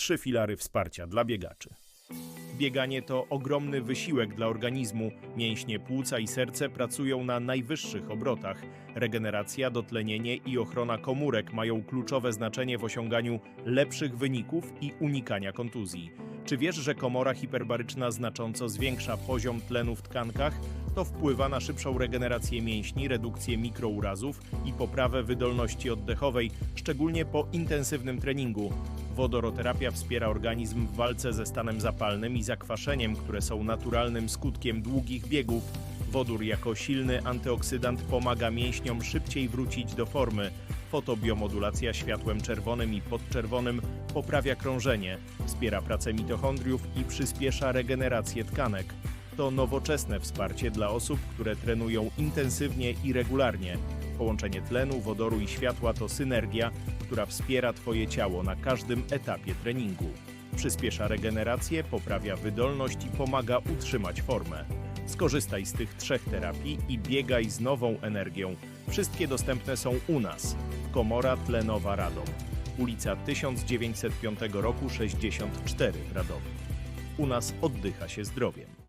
trzy filary wsparcia dla biegaczy. Bieganie to ogromny wysiłek dla organizmu. Mięśnie płuca i serce pracują na najwyższych obrotach. Regeneracja, dotlenienie i ochrona komórek mają kluczowe znaczenie w osiąganiu lepszych wyników i unikania kontuzji. Czy wiesz, że komora hiperbaryczna znacząco zwiększa poziom tlenu w tkankach? To wpływa na szybszą regenerację mięśni, redukcję mikrourazów i poprawę wydolności oddechowej, szczególnie po intensywnym treningu. Wodoroterapia wspiera organizm w walce ze stanem zapalnym i zakwaszeniem, które są naturalnym skutkiem długich biegów. Wodór jako silny antyoksydant pomaga mięśniom szybciej wrócić do formy. Fotobiomodulacja światłem czerwonym i podczerwonym poprawia krążenie, wspiera pracę mitochondriów i przyspiesza regenerację tkanek. To nowoczesne wsparcie dla osób, które trenują intensywnie i regularnie. Połączenie tlenu, wodoru i światła to synergia, która wspiera Twoje ciało na każdym etapie treningu. Przyspiesza regenerację, poprawia wydolność i pomaga utrzymać formę. Skorzystaj z tych trzech terapii i biegaj z nową energią. Wszystkie dostępne są u nas. Komora Tlenowa Radom. Ulica 1905 roku 64 w. U nas oddycha się zdrowiem.